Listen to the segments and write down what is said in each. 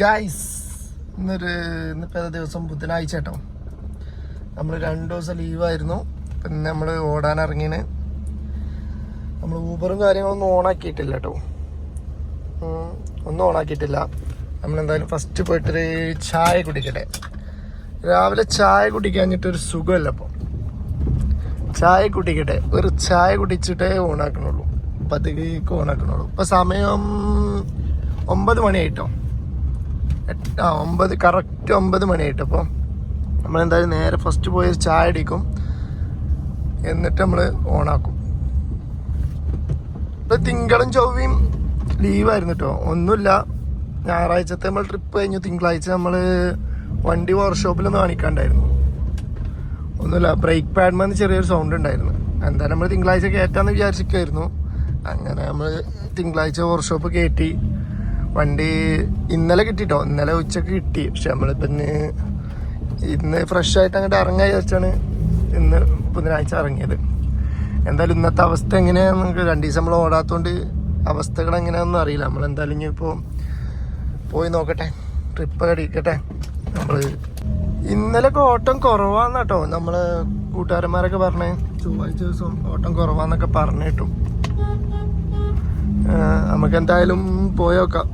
Guys ഇന്നൊരു ഇന്നിപ്പോൾ ദിവസം? ബുധനാഴ്ച കേട്ടോ. നമ്മൾ രണ്ട് ദിവസം ലീവായിരുന്നു പിന്നെ നമ്മൾ ഓടാൻ ഇറങ്ങിന് നമ്മൾ ഊബറും കാര്യങ്ങളൊന്നും ഓണാക്കിയിട്ടില്ല കേട്ടോ. ഒന്നും ഓണാക്കിയിട്ടില്ല. നമ്മളെന്തായാലും ഫസ്റ്റ് പോയിട്ടൊരു ചായ കുടിക്കട്ടെ. രാവിലെ ചായ കുടിക്കാഞ്ഞിട്ടൊരു സുഖമല്ല അപ്പോൾ ചായ കുടിക്കട്ടെ. ഒരു ചായ കുടിച്ചിട്ടേ ഓണാക്കണുള്ളൂ. പതുക്കെ ഓണാക്കണുള്ളൂ. ഇപ്പം സമയം ഒമ്പത് മണിയായിട്ടോ. എട്ട് ഒമ്പത് കറക്റ്റ് ഒമ്പത് മണിയായിട്ട്. അപ്പോൾ നമ്മളെന്തായാലും നേരെ ഫസ്റ്റ് പോയി ചായ അടിക്കും എന്നിട്ട് നമ്മൾ ഓണാക്കും. ഇപ്പം തിങ്കളും ചൊവ്വയും ലീവായിരുന്നു കേട്ടോ ഒന്നുമില്ല. ഞായറാഴ്ചത്തെ നമ്മൾ ട്രിപ്പ് കഴിഞ്ഞു. തിങ്കളാഴ്ച നമ്മൾ വണ്ടി വർക്ക്ഷോപ്പിലൊന്ന് കാണിക്കാണ്ടായിരുന്നു. ഒന്നുമില്ല. ബ്രേക്ക് പാഡ്മെന്ന് ചെറിയൊരു സൗണ്ട് ഉണ്ടായിരുന്നു. എന്തായാലും നമ്മൾ തിങ്കളാഴ്ച കയറ്റാമെന്ന് വിചാരിച്ചിട്ടായിരുന്നു അങ്ങനെ നമ്മൾ തിങ്കളാഴ്ച വർക്ക്ഷോപ്പ് കയറ്റി വണ്ടി ഇന്നലെ കിട്ടിട്ടോ. ഇന്നലെ ഉച്ചയ്ക്ക് കിട്ടി. പക്ഷെ നമ്മളിപ്പോൾ ഇന്ന് ഇന്ന് ഫ്രഷ് ആയിട്ട് അങ്ങോട്ട് ഇറങ്ങാൻ വിചാരിച്ചാണ് ഇന്ന് ബുധനാഴ്ച ഇറങ്ങിയത്. എന്തായാലും ഇന്നത്തെ അവസ്ഥ എങ്ങനെയാണെന്ന് നമുക്ക് രണ്ട് ദിവസം നമ്മൾ ഓടാത്തതുകൊണ്ട് അവസ്ഥകൾ എങ്ങനെയാണെന്നും അറിയില്ല. നമ്മൾ എന്തായാലും ഇനി ഇപ്പോൾ പോയി നോക്കട്ടെ. ട്രിപ്പ് കടിക്കട്ടെ നമ്മൾ ഇന്നലെ ഓട്ടം കുറവാന്ന് കേട്ടോ നമ്മൾ കൂട്ടുകാരന്മാരൊക്കെ പറഞ്ഞേ ചൊവ്വാഴ്ച ദിവസം ഓട്ടം കുറവാന്നൊക്കെ പറഞ്ഞു കേട്ടു നമുക്ക് എന്തായാലും പോയി നോക്കാം.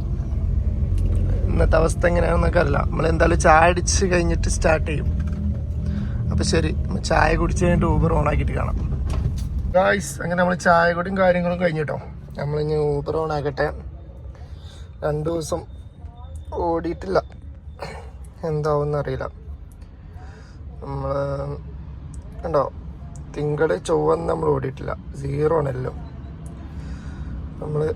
ഇന്നത്തെ അവസ്ഥ എങ്ങനെയാണെന്നൊക്കെ അറിയില്ല. നമ്മൾ എന്തായാലും ചായ അടിച്ച് കഴിഞ്ഞിട്ട് സ്റ്റാർട്ട് ചെയ്യും. അപ്പൊ ശരി ചായ കുടിച്ച് കഴിഞ്ഞിട്ട് ഊബർ ഓൺ ആക്കിയിട്ട് കാണാം. ഗായ്സ് അങ്ങനെ നമ്മൾ ചായ കുടിയും കാര്യങ്ങളും കഴിഞ്ഞിട്ടോ. നമ്മളിനി ഊബർ ഓൺ ആക്കട്ടെ രണ്ടു ദിവസം ഓടിയിട്ടില്ല. എന്താവും അറിയില്ല. നമ്മൾ കണ്ടോ തിങ്കൾ ചൊവ്വന്ന് നമ്മൾ ഓടിയിട്ടില്ല. സീറോ ആണല്ലോ നമ്മൾ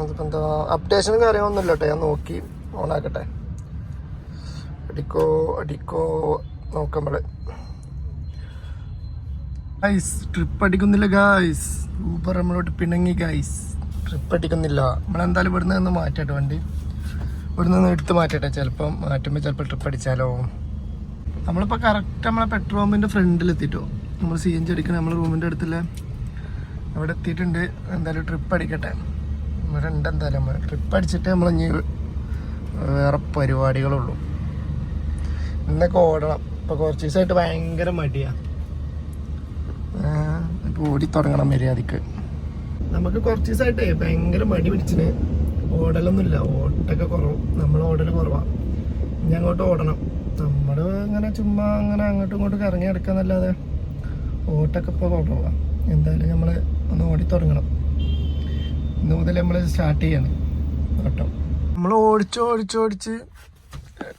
അതിപ്പോൾ എന്താ അപ്ഡേഷനും കാര്യങ്ങളൊന്നും ഇല്ല കേട്ടോ ഞാൻ നോക്കി ഓണാക്കട്ടെ അടിക്കോ അടിക്കോ നോക്കുമ്പോൾ ഗൈസ് ട്രിപ്പ് അടിക്കുന്നില്ല ഗായ്സ് ഊബർ നമ്മളോട്ട് പിണങ്ങി ഗൈസ് ട്രിപ്പ് അടിക്കുന്നില്ല. നമ്മളെന്തായാലും ഇവിടുന്ന് നിന്ന് മാറ്റട്ടെ വണ്ടി. ഇവിടുന്ന് നിന്ന് എടുത്ത് മാറ്റട്ടെ. ചിലപ്പം മാറ്റുമ്പോൾ ചിലപ്പോൾ ട്രിപ്പ് അടിച്ചാലോ. നമ്മളിപ്പോൾ കറക്റ്റ് നമ്മളെ പെട്രോൾ പമ്പിന്റെ ഫ്രണ്ടിലെത്തിട്ടോ നമ്മൾ സി എൻ ജി അടിക്കണം നമ്മളെ റൂമിന്റെ അടുത്തുള്ള. അവിടെ എത്തിയിട്ടുണ്ട്. എന്തായാലും ട്രിപ്പ് അടിക്കട്ടെ. ഇവിടെ നമ്മൾ ട്രിപ്പ് അടിച്ചിട്ട് നമ്മൾ ഇനി വേറെ പരിപാടികളുള്ളൂ. ഇന്നൊക്കെ ഓടണം. ഇപ്പൊ കുറച്ച് ദിവസമായിട്ട് ഭയങ്കര മടിയാ. ഇപ്പൊ ഓടി തുടങ്ങണം മര്യാദയ്ക്ക്. നമുക്ക് കുറച്ച് ദിവസമായിട്ടേ ഭയങ്കര മടി പിടിച്ചിന്. ഓടലൊന്നുമില്ല. ഓട്ടൊക്കെ കുറവ്. നമ്മൾ ഓടൽ കുറവാ. ഇനി അങ്ങോട്ട് ഓടണം. നമ്മൾ ഇങ്ങനെ ചുമ്മാ അങ്ങനെ അങ്ങോട്ടും ഇങ്ങോട്ടും ഇറങ്ങി എടുക്കാന്നല്ലാതെ ഓട്ടൊക്കെ ഇപ്പോൾ കുറവാണ് എന്തായാലും നമ്മൾ ഒന്ന് ഓടി തുടങ്ങണം. ഇന്ന് നമ്മൾ സ്റ്റാർട്ട് ചെയ്യാണ്. ഓട്ടം. നമ്മൾ ഓടിച്ച്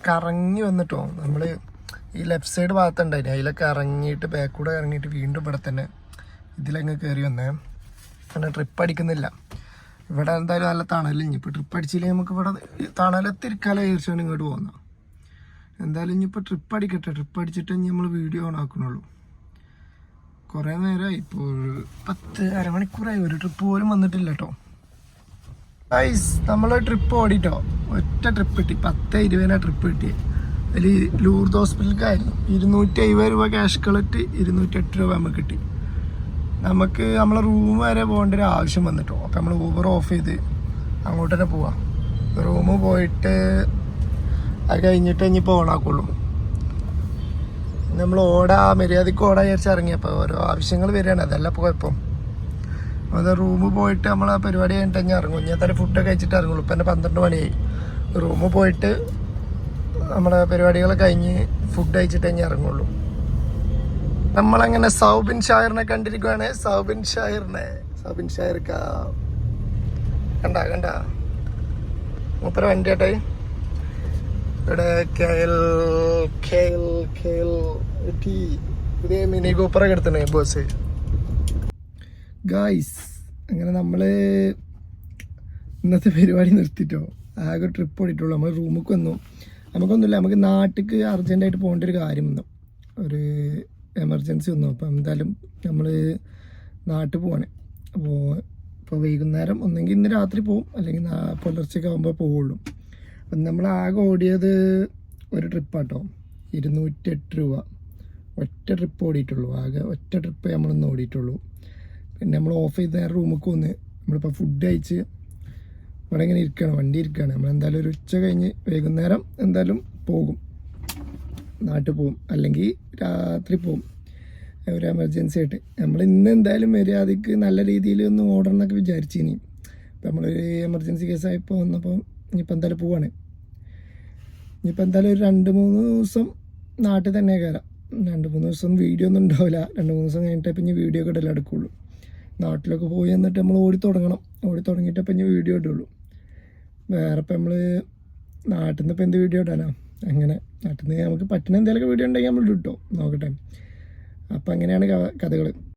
കറങ്ങി വന്നിട്ടോ. നമ്മൾ ഈ ലെഫ്റ്റ് സൈഡ് ഭാഗത്തുണ്ടായിരുന്നു അതിലൊക്കെ ഇറങ്ങിയിട്ട് ബാക്കൂടെ ഇറങ്ങിയിട്ട് വീണ്ടും ഇവിടെ തന്നെ ഇതിലങ്ങ് കയറി വന്നേ. അങ്ങനെ ട്രിപ്പ് അടിക്കുന്നില്ല. ഇവിടെ എന്തായാലും നല്ല തണലില്ല ഇനിയിപ്പോൾ ട്രിപ്പ് അടിച്ചില്ലെങ്കിൽ നമുക്ക് ഇവിടെ തണലത്തിരിക്കാലോ തീർച്ചയാണ് ഇങ്ങോട്ട് പോകുന്ന എന്തായാലും ഇനിയിപ്പോൾ ട്രിപ്പ് അടിക്കട്ടെ. ട്രിപ്പ് അടിച്ചിട്ട് ഇനി നമ്മൾ വീഡിയോ ഓൺ ആക്കണുള്ളൂ. കുറേ നേരമായി ഇപ്പോൾ പത്ത് അരമണിക്കൂറായി. ഒരു ട്രിപ്പ് പോലും വന്നിട്ടില്ല കേട്ടോ. ഐസ് നമ്മൾ ട്രിപ്പ് ഓടിട്ടോ? ഒറ്റ ട്രിപ്പ് കിട്ടി. പത്ത് ഇരുപതിനാ ട്രിപ്പ് കിട്ടി അതിൽ ലൂർദ് ഹോസ്പിറ്റലിലേക്കായിരുന്നു ഇരുന്നൂറ്റി അമ്പത് രൂപ ക്യാഷ് കളക്ട് ഇരുന്നൂറ്റി എട്ട് രൂപ നമുക്ക് കിട്ടി. നമുക്ക് നമ്മളെ റൂം വരെ പോകേണ്ട ഒരു ആവശ്യം വന്നിട്ടോ. അപ്പം നമ്മൾ ഊബർ ഓഫ് ചെയ്ത് അങ്ങോട്ട് തന്നെ പോവാം. റൂം പോയിട്ട് അത് കഴിഞ്ഞിട്ട് ഇനിയിപ്പോൾ ഓണാക്കുള്ളൂ. നമ്മൾ ഓടാ മര്യാദയ്ക്ക് ഓടാ വിചാരിച്ച് ഇറങ്ങിയപ്പോൾ ഓരോ ആവശ്യങ്ങൾ വരികയാണ്. അതല്ല കുഴപ്പം. അത് റൂം പോയിട്ട് നമ്മൾ ആ പരിപാടി കഴിഞ്ഞിട്ട് ഞാൻ ഇറങ്ങും ഞാൻ തന്നെ ഫുഡൊക്കെ കഴിച്ചിട്ട് ഇറങ്ങുള്ളൂ. ഇപ്പം എന്റെ പന്ത്രണ്ട് മണിയായി റൂം പോയിട്ട് നമ്മുടെ പരിപാടികൾ കഴിഞ്ഞ് ഫുഡ് കഴിച്ചിട്ട് ഞാൻ ഇറങ്ങുള്ളൂ. നമ്മളങ്ങനെ സൗബിൻ ഷായറിനെ കണ്ടിരിക്കുകയാണ് സൗബിൻ ഷായറിനെ സൗബിൻ ഷായർക്ക കണ്ട കണ്ട. മൂപ്പര വണ്ടി ആട്ടെ ഇവിടെ കെൽ കെൽ കെൽ ടി. പുതിയ മിനി കൂപ്പറൊക്കെ എടുത്തിട്ടുണ്ട് ബസ്. ഗായ്സ് അങ്ങനെ നമ്മൾ ഇന്നത്തെ പരിപാടി നിർത്തിട്ടോ. ആകെ ട്രിപ്പ് ഓടിയിട്ടുള്ളൂ. നമ്മൾ റൂമിൽ വന്നു. നമുക്കൊന്നുമില്ല. നമുക്ക് നാട്ടിലേക്ക് അർജന്റായിട്ട് പോകേണ്ട ഒരു കാര്യം വന്നു. ഒരു എമർജൻസി വന്നു. അപ്പം എന്തായാലും നമ്മൾ നാട്ടിൽ പോവാണ്. അപ്പോൾ ഇപ്പോൾ വൈകുന്നേരം ഒന്നെങ്കിൽ ഇന്ന് രാത്രി പോവും. അല്ലെങ്കിൽ പുലർച്ചയ്ക്ക് ആകുമ്പോൾ പോവുള്ളൂ. അപ്പം നമ്മൾ ആകെ ഓടിയത് ഒരു ട്രിപ്പാട്ടോ ഇരുന്നൂറ്റെട്ട് രൂപ. ഒറ്റ ട്രിപ്പ് ഓടിയിട്ടുള്ളൂ. ആകെ ഒറ്റ ട്രിപ്പ് നമ്മളൊന്ന് ഓടിയിട്ടുള്ളൂ. പിന്നെ നമ്മൾ ഓഫ് ചെയ്ത് നേരെ റൂമിലേക്ക് വന്ന് നമ്മളിപ്പോൾ ഫുഡ് കഴിച്ച് ഇവിടെ ഇങ്ങനെ ഇരിക്കുകയാണ് വണ്ടി ഇരിക്കുകയാണ് നമ്മൾ എന്തായാലും ഒരു ഉച്ച കഴിഞ്ഞ് വൈകുന്നേരം എന്തായാലും പോകും. നാട്ടിൽ പോകും. അല്ലെങ്കിൽ രാത്രി പോകും. ഒരു എമർജൻസി ആയിട്ട്. നമ്മൾ ഇന്ന് എന്തായാലും മര്യാദയ്ക്ക് നല്ല രീതിയിൽ ഒന്ന് ഓടണം എന്നൊക്കെ വിചാരിച്ചിനി. ഇപ്പം നമ്മളൊരു എമർജൻസി കേസായപ്പോൾ വന്നപ്പോൾ ഇനിയിപ്പോൾ എന്തായാലും പോവാണ്. ഇനിയിപ്പോൾ എന്തായാലും ഒരു രണ്ട് മൂന്ന് ദിവസം നാട്ടിൽ തന്നെ കയറാം രണ്ട് മൂന്ന് ദിവസം വീഡിയോ ഒന്നും ഉണ്ടാവില്ല. രണ്ട് മൂന്ന് ദിവസം കഴിഞ്ഞിട്ട് പിന്നെ വീഡിയോ ഒക്കെ നാട്ടിലൊക്കെ പോയി എന്നിട്ട് നമ്മൾ ഓടി തുടങ്ങണം. ഓടി തുടങ്ങിയിട്ട് അപ്പം ഇനി വീഡിയോ ഇടുള്ളൂ. വേറെ ഇപ്പം നമ്മൾ നാട്ടിൽ നിന്ന് ഇപ്പം എന്ത് വീഡിയോ ഇടാനാ? അങ്ങനെ. നാട്ടിൽ നിന്ന് നമുക്ക് പറ്റുന്ന എന്തെങ്കിലുമൊക്കെ വീഡിയോ ഉണ്ടെങ്കിൽ നമ്മൾ ഇട്ടോ നോക്കട്ടെ. അപ്പം അങ്ങനെയാണ് കഥകൾ